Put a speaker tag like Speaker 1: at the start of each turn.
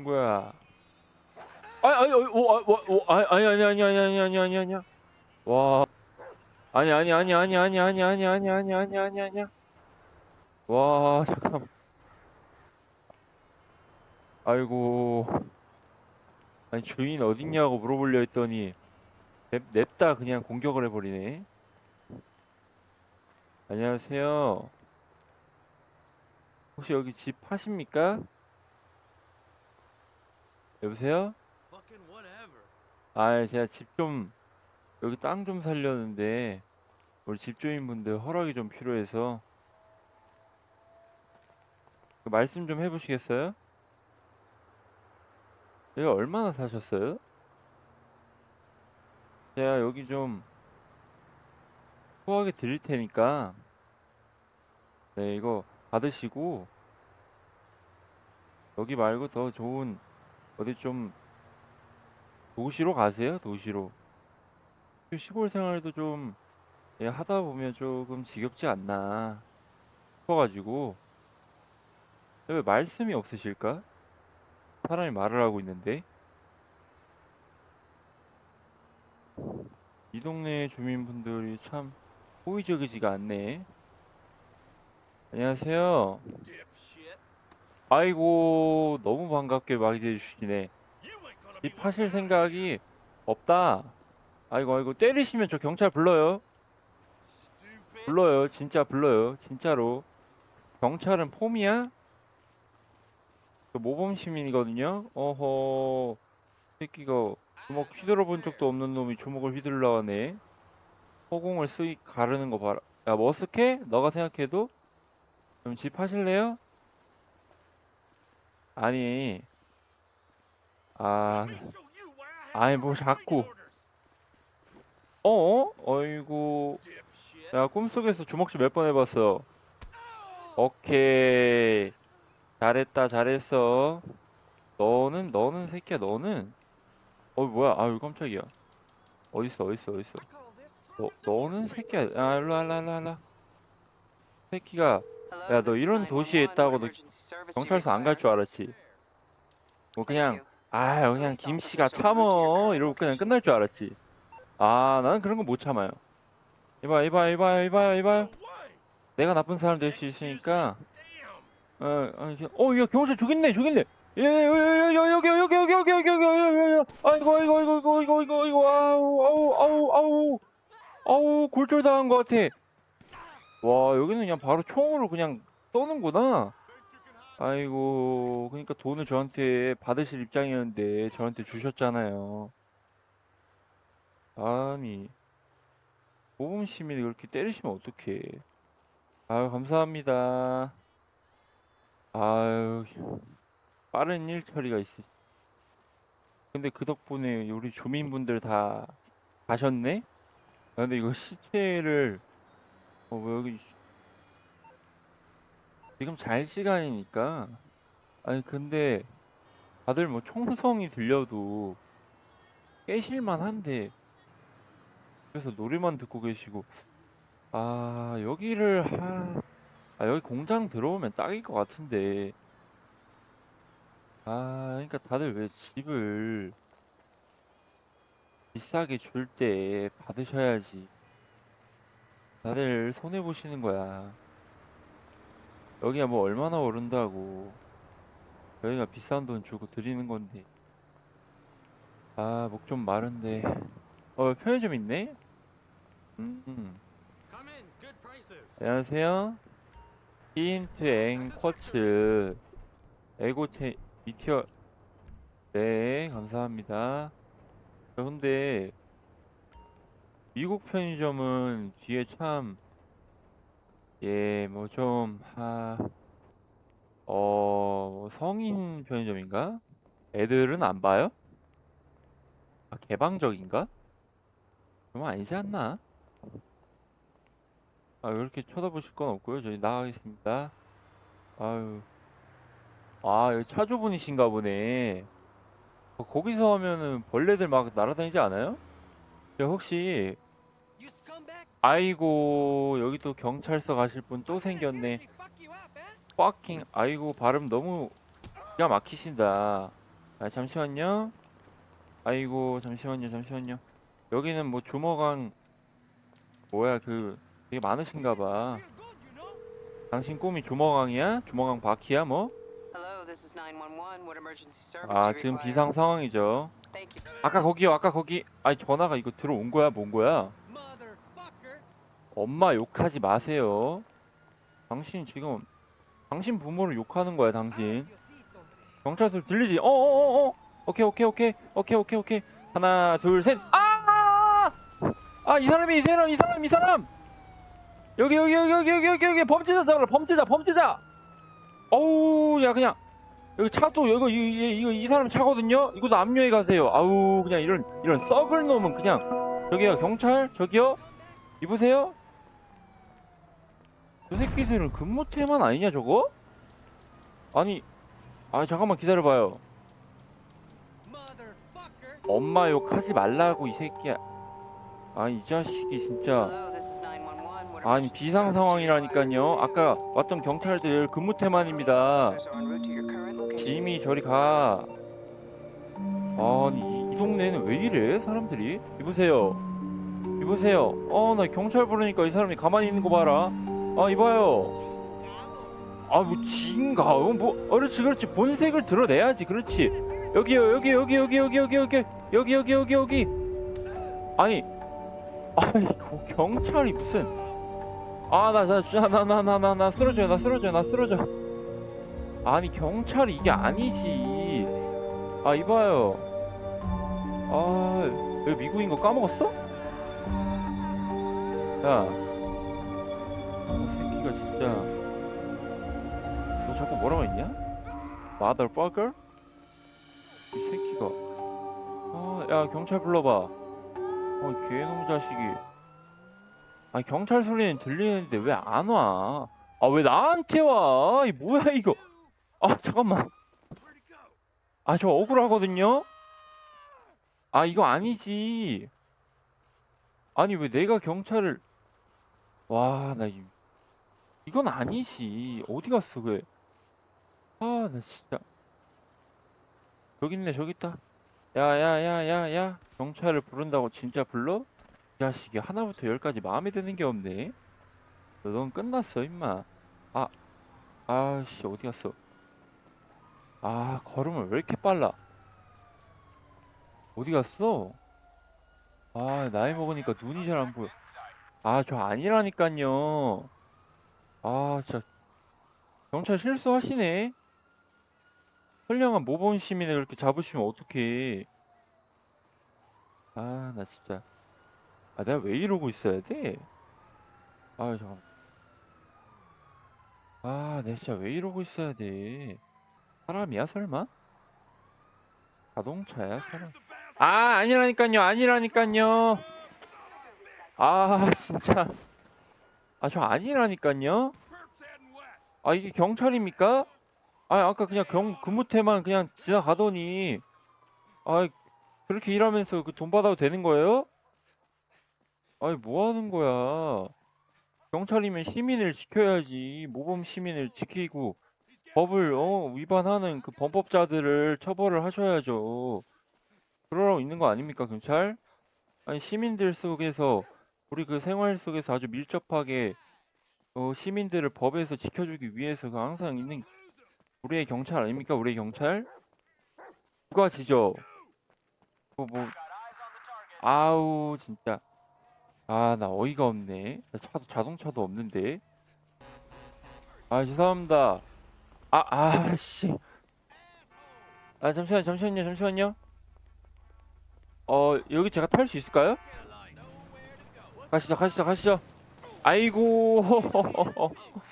Speaker 1: 친구야. 아니 아니 어, 어, 어, 어, 아니 아니 아니 아니 아니 아니 아니 아니 와 아니 아니 아니 아니 아니 아니 아니 아니 아니 아니 아니 아니 와 잠깐 아이고 아니 주인 어딨냐고 물어보려 했더니 냅, 냅다 그냥 공격을 해버리네 안녕하세요 혹시 여기 집 파십니까? 여보세요? 아, 제가 집 좀 여기 땅 좀 살려는데 우리 집주인분들 허락이 좀 필요해서 그 말씀 좀 해보시겠어요? 여기 얼마나 사셨어요? 제가 여기 좀 후하게 드릴 테니까 네 이거 받으시고 여기 말고 더 좋은 어디 좀 도시로 가세요, 도시로. 그 시골 생활도 좀 예, 하다 보면 조금 지겹지 않나 싶어가지고 왜 말씀이 없으실까? 사람이 말을 하고 있는데 이 동네 주민분들이 참 호의적이지가 않네. 안녕하세요. 아이고 너무 반갑게 맞이해 주시네. 집 하실 생각이 없다. 아이고 아이고 때리시면 저 경찰 불러요. 불러요. 진짜 불러요. 진짜로. 경찰은 폼이야? 저 모범 시민이거든요. 어허. 새끼가 주먹 휘둘러 본 적도 없는 놈이 주먹을 휘둘러 하네. 허공을 쓰이 가르는 거 봐라. 야 머스케? 너가 생각해도? 그럼 집 하실래요? 아니. 아.
Speaker 2: My
Speaker 1: 뭐 자꾸.
Speaker 2: orders.
Speaker 1: 어어? 어이구. 야 꿈속에서 주먹질 몇 번 해봤어 오케이 잘했다 잘했어 너는 너는 새끼야 너는 어 뭐야 아유 깜짝이야 어딨어 어딨어 어딨어 너 너는 새끼야. 아 일로 와 일로 와, 일로 와, 일로 와. 새끼가 야 너 이런 도시에
Speaker 3: 911.
Speaker 1: 있다고
Speaker 3: What
Speaker 1: 너
Speaker 3: emergency service do you
Speaker 1: 경찰서 안 갈? 줄 알았지 뭐 그냥. 아 그냥 김씨가 참어 이러고 그냥 끝날 줄 알았지 아 나는 그런 거 못 참아요 이봐 이봐 이봐 이봐 이봐. 내가 나쁜 사람 될 수. 있으니까
Speaker 2: Damn.
Speaker 1: 어, 야, 경찰 저기 있네, 저기 있네. 예, 예, 예, 예, 여기, 여기, 여기, 여기, 여기, 여기, 여기, 여기. 아이고, 아이고, 아이고, 아이고, 아이고, 아이고, 아이고, 아우, 아우, 아우, 아우, 아우, 골절 당한 것 같아. 와, 여기는 그냥 바로 총으로 그냥 쏘는구나. 아이고, 그러니까 돈을 저한테 받으실 입장이었는데 저한테 주셨잖아요. 아니, 모범 시민이 그렇게 때리시면 어떡해. 아유, 감사합니다. 아유, 빠른 일 처리가 있으. 근데 그 덕분에 우리 주민분들 다 가셨네? 아, 근데 이거 시체를, 어, 뭐 여기, 지금 잘 시간이니까. 아니, 근데 다들 뭐 총성이 들려도 깨실만 한데, 그래서 노래만 듣고 계시고, 아, 여기를, 하, 아, 여기 공장 들어오면 딱일 것 같은데. 아, 그러니까 다들 왜 집을 비싸게 줄 때 받으셔야지. 다들 손해 보시는 거야. 여기가 뭐 얼마나 오른다고. 여기가 비싼 돈 주고 드리는 건데. 아, 목 좀 마른데. 어, 편의점 있네? 음.
Speaker 2: Prices.
Speaker 1: 안녕하세요. 히인트 앵 쿼츠 에고체 미티어 네 감사합니다. 그런데 미국 편의점은 뒤에 참 예 뭐 좀 하 어 성인 편의점인가? 애들은 안 봐요? 아, 개방적인가? 그건 아니지 않나? 아, 그렇게 쳐다보실 건 없고요. 저희 나가겠습니다. 아유. 아, 여기 차주분이신가 보네. 어, 거기서 하면은 벌레들 막 날아다니지 않아요? 저 혹시. 아이고, 여기 또 경찰서 가실 분 또 생겼네. fucking, 아이고, 발음 너무 기가 막히신다. 아 잠시만요. 아이고 잠시만요 잠시만요. 여기는 뭐 주먹왕 뭐야 그 되게 많으신가봐.
Speaker 2: You know.
Speaker 1: 당신 꿈이 주먹왕이야? 주먹왕 바퀴야 뭐?
Speaker 3: Hello, this is 911. What emergency service
Speaker 1: 아 지금? 비상 상황이죠. 아까 거기요 아까 거기 아니 전화가 이거 들어온 거야 뭔 거야? 엄마 욕하지 마세요. 당신 지금 당신 부모를 욕하는 거야 당신. 경찰서 들리지? 어어어 어. 오케이 오케이 오케이. 오케이 오케이 오케이. 하나 둘 셋. 아! 아이 사람이 이 사람 이 사람 이 사람! 여기 여기 여기 여기 여기 여기 여기. 범죄자 잡아라 범죄자 범죄자. 어우 야 그냥. 여기 차도 이거 이, 이, 이거 이 사람 차거든요? 이것도 압류해 가세요. 아우 그냥 이런 이런 썩을 놈은 그냥. 저기요 경찰? 저기요? 이보세요 저 새끼들은 근무 태만 아니냐 저거? 아니 아 잠깐만 기다려봐요. 엄마 욕하지 말라고 이 새끼야 아이 자식이 진짜.
Speaker 3: Hello, this is 911. What
Speaker 1: 아니 비상 상황이라니까요. 아까 왔던 경찰들 근무 태만입니다.
Speaker 3: require? Officers are en route to your current location.
Speaker 1: 짐이 저리 가. 아니 이, 이 동네는 왜 이래 사람들이? 이보세요. 이보세요. 어 나 경찰 부르니까 이 사람이 가만히 있는 거 봐라 아 이봐요. 아뭐 지인가. 어, 뭐 그렇지 그렇지. 본색을 드러내야지. 그렇지. 여기요 여기 여기 여기 여기 여기 여기 여기 여기 여기 여기. 아니 아니 그 경찰이 무슨. 아나나나나나나 나 쓰러져 나 쓰러져 나 쓰러져. 아니 경찰이 이게 아니지. 아 이봐요. 아 여기 미국인 거 까먹었어? 야 이 새끼가 진짜 너 자꾸 뭐라고 했냐? motherfucker? 이 새끼가 아 야 경찰 불러봐 어 개놈 자식이 아 경찰 소리는 들리는데 왜 안 와? 아 왜 나한테 와? 이 뭐야 이거? 아 잠깐만. 아 저 억울하거든요. 아 이거 아니지. 아니 왜 내가 경찰을 와 나 이... 이건 아니지. 어디 갔어 그래? 아 나 진짜 저기 있네 저기 있다. 야 야 야 야 야 경찰을 부른다고 진짜 불러? 이 자식이 하나부터 열까지 마음에 드는 게 없네. 넌 끝났어 임마. 아 아씨 어디 갔어? 아 걸음을 왜 이렇게 빨라? 어디 갔어? 아 나이 먹으니까 눈이 잘 안 보여. 아 저 아니라니깐요. 아 진짜 경찰 실수하시네. 선량한 모범 시민을 그렇게 잡으시면 어떡해. 아 나 진짜. 아 내가 왜 이러고 있어야 돼? 아 잠깐. 아 내가 진짜 왜 이러고 있어야 돼? 사람이야 설마? 자동차야 사람? 아 아니라니깐요 아니라니깐요 아 진짜 아저
Speaker 2: west.
Speaker 1: 아 이게 경찰입니까? 아 아까 그냥 경 근무태만 그냥 지나가더니 아 그렇게 일하면서 그 돈 받아도 되는 거예요? 아니 뭐 하는 거야 경찰이면 시민을 지켜야지 모범 시민을 지키고 법을 어 위반하는 그 범법자들을 처벌을 하셔야죠. 그러라고 있는 거 아닙니까, 경찰? 아니 시민들 속에서 우리 그 생활 속에서 아주 밀접하게 어 시민들을 법에서 지켜주기 위해서 그 항상 있는 우리의 경찰 아닙니까, 우리의 경찰? 누가 지죠? 뭐 뭐 아우 진짜 아 나 어이가 없네. 나 차도 자동차도 없는데. 아 죄송합니다. 아, 아 씨. 아, 잠시만요, 잠시만요, 잠시만요. 어, 여기 제가 탈 수 있을까요? 가시죠, 가시죠, 가시죠. 아이고,